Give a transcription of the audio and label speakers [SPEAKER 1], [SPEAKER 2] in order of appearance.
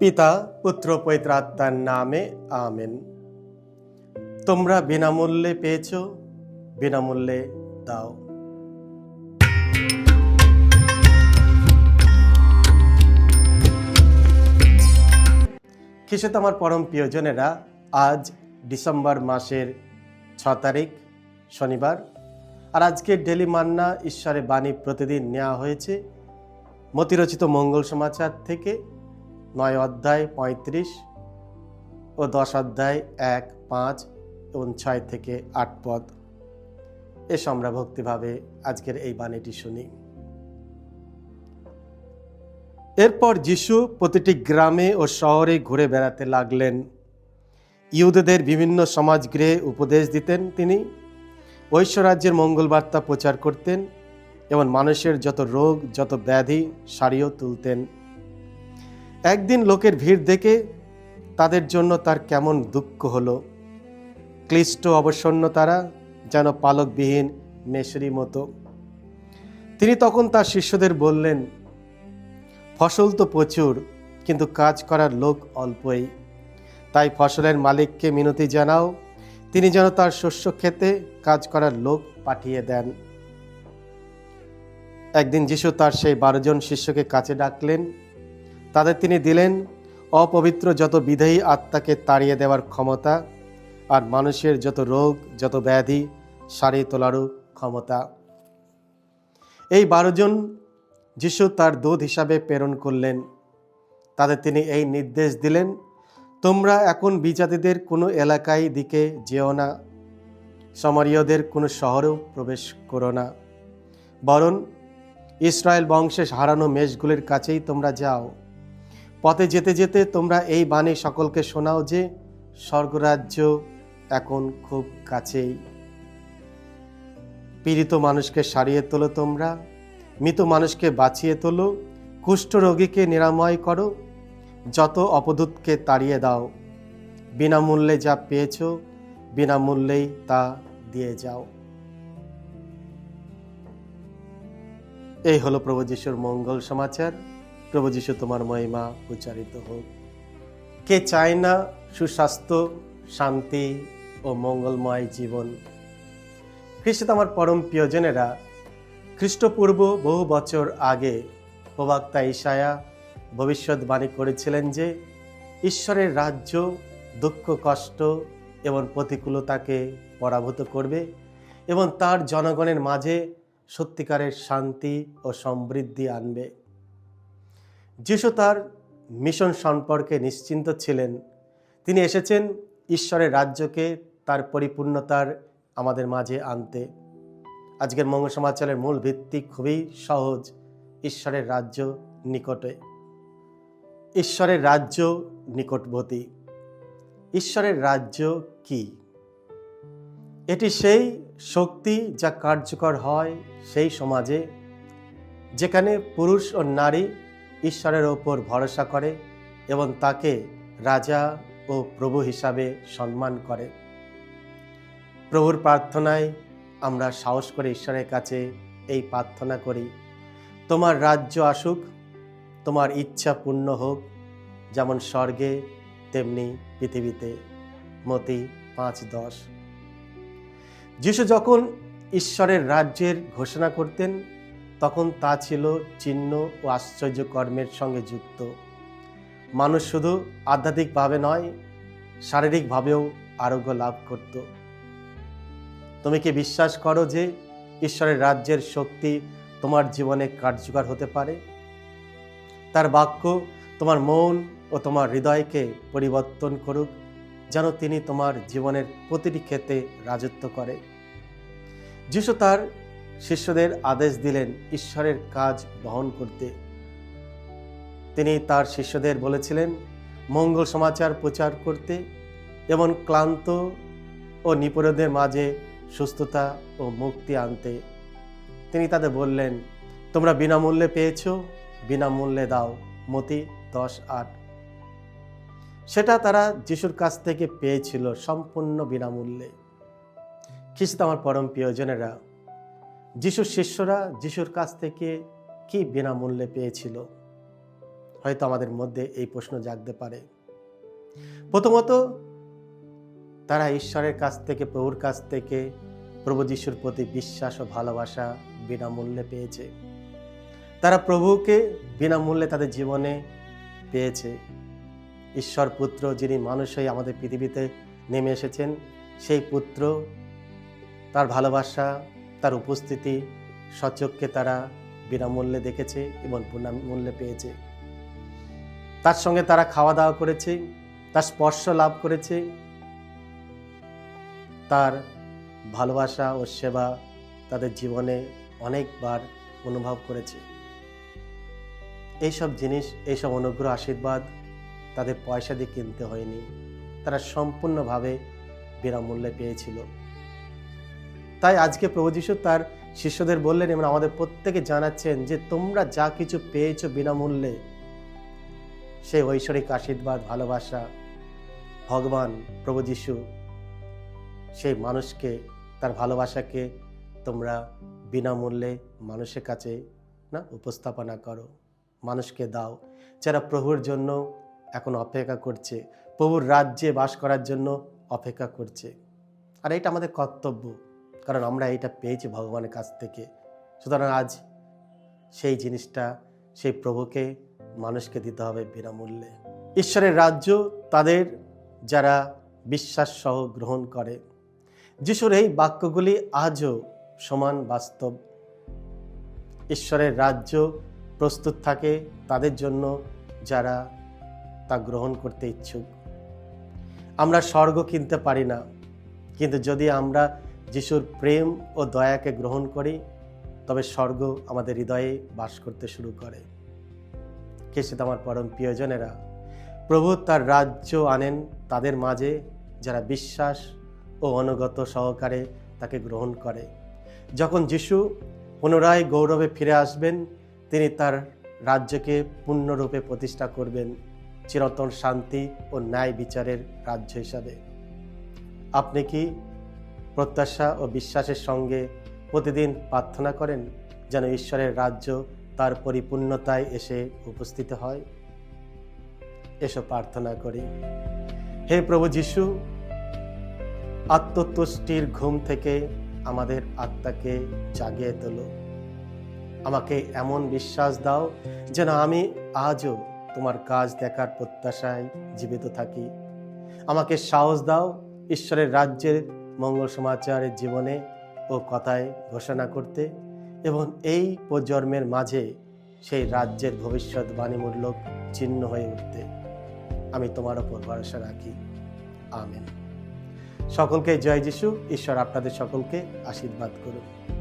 [SPEAKER 1] পিতা, পুত্র পৈত্রাত্মার নামে, আমেন। তোমরা বিনামূল্যে পেয়েছ, বিনামূল্যে দাও। খ্রিস্ট আমার পরম প্রিয়জনেরা, আজ ডিসেম্বর মাসের ছ তারিখ, শনিবার, আর আজকে ডেলি মান্না ঈশ্বরের বাণী প্রতিদিন নেওয়া হয়েছে। মতিরচিত মঙ্গল সমাচার থেকে নয় অধ্যায় পঁয়ত্রিশ ও দশ অধ্যায় এক, পাঁচ এবং ছয় থেকে আট পদ। এসো আমরা ভক্তিভাবে আজকের এই বাণীটি শুনি। এরপর যিশু প্রতিটি গ্রামে ও শহরে ঘুরে বেড়াতে লাগলেন। ইহুদেদের বিভিন্ন সমাজগৃহে উপদেশ দিতেন তিনি। ঐশ্বরাজ্যের মঙ্গল বার্তা প্রচার করতেন এবং মানুষের যত রোগ, যত ব্যাধি সারিয়েও তুলতেন। একদিন লোকের ভিড় দেখে তাদের জন্য তার কেমন দুঃখ হলো। ক্লিষ্ট অবসন্ন তারা যেন পালকবিহীন মেশরি মতো। তিনি তখন তার শিষ্যদের বললেন, ফসল তো প্রচুর, কিন্তু কাজ করার লোক অল্পই। তাই ফসলের মালিককে মিনতি জানাও, তিনি যেন তার শস্য খেতে কাজ করার লোক পাঠিয়ে দেন। একদিন যিশু তার সেই বারোজন শিষ্যকে কাছে ডাকলেন তাদের তিনি দিলেন, অপবিত্র যত বিধেয়ী আত্মাকে তাড়িয়ে দেওয়ার ক্ষমতা আর মানুষের যত রোগ, যত ব্যাধি, সারিয়ে তোলারও ক্ষমতা। এই বারোজন যিশু তার দূত হিসাবে প্রেরণ করলেন। তাদের তিনি এই নির্দেশ দিলেন, তোমরা এখন বিজাতিদের কোনো এলাকায় দিকে যেও না, সমরীয়দের কোনো শহরেও প্রবেশ করো না। বরং ইসরায়েল বংশে হারানো মেষগুলির কাছেই তোমরা যাও। পথে যেতে যেতে তোমরা এই বাণী সকলকে শোনাও যে স্বর্গরাজ্য এখন খুব কাছেই। পীড়িত মানুষকে সারিয়ে তোলো তোমরা, মৃত মানুষকে বাঁচিয়ে তোলো, কুষ্ঠ রোগীকে নিরাময় করো, যত অপদূতকে তাড়িয়ে দাও। বিনামূল্যে যা পেয়েছ, বিনামূল্যেই তা দিয়ে যাও। এই হলো প্রভু যিশুর মঙ্গল সমাচার। প্রভু যিশু তোমার মহিমা উচ্চারিত হোক। কে চায় না সুস্বাস্থ্য, শান্তি ও মঙ্গলময় জীবন? খ্রিস্ট আমার পরম প্রিয়জনেরা খ্রিস্টপূর্ব বহু বছর আগে প্রবাক্তা ঈশায়া ভবিষ্যৎবাণী করেছিলেন যে ঈশ্বরের রাজ্য, দুঃখ, কষ্ট এবং প্রতিকূলতাকে পরাভূত করবে এবং তার জনগণের মাঝে সত্যিকারের শান্তি ও সমৃদ্ধি আনবে। যিশু তার মিশন সম্পর্কে নিশ্চিন্ত ছিলেন। তিনি এসেছেন ঈশ্বরের রাজ্যকে তার পরিপূর্ণতার আমাদের মাঝে আনতে। আজকের মঙ্গল সমাচারের মূল ভিত্তি খুবই সহজ, ঈশ্বরের রাজ্য নিকটে। ঈশ্বরের রাজ্য নিকটবর্তী। ঈশ্বরের রাজ্য কি? এটি সেই শক্তি যা কার্যকর হয় সেই সমাজে, যেখানে পুরুষ ও নারী ঈশ্বরের ওপর ভরসা করে এবং তাকে রাজা ও প্রভু হিসাবে সম্মান করে। প্রভুর প্রার্থনায় আমরা সাহস করে ঈশ্বরের কাছে এই প্রার্থনা করি, তোমার রাজ্য আসুক, তোমার ইচ্ছা পূর্ণ হোক, যেমন স্বর্গে, তেমনি পৃথিবীতে। মতি পাঁচ দশ। যিশু যখন ঈশ্বরের রাজ্যের ঘোষণা করতেন তখন তা ছিল চিহ্ন ও আশ্চর্য কর্মের সঙ্গে যুক্ত। মানুষ শুধু আধ্যাত্মিকভাবে নয়, শারীরিকভাবেও আরোগ্য লাভ করত। তুমি কি বিশ্বাস করো যে ঈশ্বরের রাজ্যের শক্তি তোমার জীবনে কার্যকর হতে পারে? তার বাক্য তোমার মন ও তোমার হৃদয়কে পরিবর্তন করুক, যেন তিনি তোমার জীবনের প্রতিটি ক্ষেত্রে রাজত্ব করে। যিশু তার শিষ্যদের আদেশ দিলেন ঈশ্বরের কাজ বহন করতে। তিনি তার শিষ্যদের বলেছিলেন, মঙ্গল সমাচার প্রচার করতে এবং ক্লান্ত ও নিপুণদের মাঝে সুস্থতা ও মুক্তি আনতে। তিনি তাদের বললেন, তোমরা বিনামূল্যে পেয়েছ, বিনামূল্যে দাও। মতি দশ আট। সেটা তারা যিশুর কাছ থেকে পেয়েছিল সম্পূর্ণ বিনামূল্যে। খ্রিস্ট আমার পরম প্রিয়জনেরা যিশুর শিষ্যরা যিশুর কাছ থেকে কি বিনামূল্যে পেয়েছিল? হয়তো আমাদের মধ্যে এই প্রশ্ন জাগতে পারে। প্রথমত, তারা ঈশ্বরের কাছ থেকে, প্রভুর কাছ থেকে প্রভু যিশুর প্রতি বিশ্বাস ও ভালোবাসা বিনামূল্যে পেয়েছে। তারা প্রভুকে বিনামূল্যে তাদের জীবনে পেয়েছে। ঈশ্বর পুত্র যিনি মানুষ হয়ে আমাদের পৃথিবীতে নেমে এসেছেন, সেই পুত্র তার ভালোবাসা তার উপস্থিতি সচক্ষে তারা বিনামূল্যে দেখেছে এবং বিনামূল্যে পেয়েছে। তার সঙ্গে তারা খাওয়া দাওয়া করেছে, তার স্পর্শ লাভ করেছে। তার ভালোবাসা ও সেবা তাদের জীবনে অনেকবার অনুভব করেছে। এইসব জিনিস, এইসব অনুগ্রহ, আশীর্বাদ তাদের পয়সা দিয়ে কিনতে হয়নি। তারা সম্পূর্ণভাবে বিনামূল্যে পেয়েছিল। তাই আজকে প্রভু যিশু তার শিষ্যদের বললেন এবং আমাদের প্রত্যেকে জানাচ্ছেন যে তোমরা যা কিছু পেয়েছ বিনামূল্যে সেই ঐশ্বরিক আশীর্বাদ, ভালোবাসা, ভগবান প্রভু যিশু, সেই মানুষকে, তার ভালোবাসাকে তোমরা বিনামূল্যে মানুষের কাছে না উপস্থাপনা করো, মানুষকে দাও, যারা প্রভুর জন্য এখন অপেক্ষা করছে, প্রভুর রাজ্যে বাস করার জন্য অপেক্ষা করছে। আর এটা আমাদের কর্তব্য। কারণ আমরা এটা পেয়েছি ভগবানের কাছ থেকে। সুতরাং আজ সেই জিনিসটা, সেই প্রভুকে মানুষকে দিতে হবে বিনামূল্যে। ঈশ্বরের রাজ্য তাদের যারা বিশ্বাস সহ গ্রহণ করে। যিশুর এই বাক্যগুলি আজও সমান বাস্তব। ঈশ্বরের রাজ্য প্রস্তুত থাকে তাদের জন্য যারা তা গ্রহণ করতে ইচ্ছুক। আমরা স্বর্গ কিনতে পারি না। কিন্তু যদি আমরা যিশুর প্রেম ও দয়াকে গ্রহণ করি, তবে স্বর্গ আমাদের হৃদয়ে বাস করতে শুরু করে। কে সে আমার পরম প্রিয়জনেরা? প্রভু তার রাজ্য আনেন তাদের মাঝে, যারা বিশ্বাস ও অনুগত সহকারে তাকে গ্রহণ করে। যখন যিশু পুনরায় গৌরবে ফিরে আসবেন, তিনি তার রাজ্যকে পূর্ণরূপে প্রতিষ্ঠা করবেন চিরতন শান্তি ও ন্যায় বিচারের রাজ্য হিসাবে। আপনি কি প্রত্যাশা ও বিশ্বাসের সঙ্গে প্রতিদিন প্রার্থনা করেন যেন ঈশ্বরের রাজ্য তার পরিপূর্ণতায় এসে উপস্থিত হয়। এসো প্রার্থনা করি। হে প্রভু যিশু, আত্মতুষ্টির ঘুম থেকে আমাদের আত্মাকে জাগিয়ে তোলো। আমাকে এমন বিশ্বাস দাও যেন আমি আজও তোমার কাজ দেখার প্রত্যাশায় জীবিত থাকি। আমাকে সাহস দাও ঈশ্বরের রাজ্যের মঙ্গল সমাচারের জীবনে ও কথায় ঘোষণা করতে এবং এই প্রজন্মের মাঝে সেই রাজ্যের ভবিষ্যৎ বাণীমূল্যক চিহ্ন হয়ে উঠতে। আমি তোমার ওপর ভরসা রাখি। আমেন। সকলকে জয় যিশু। ঈশ্বর আপনাদের সকলকে আশীর্বাদ করুন।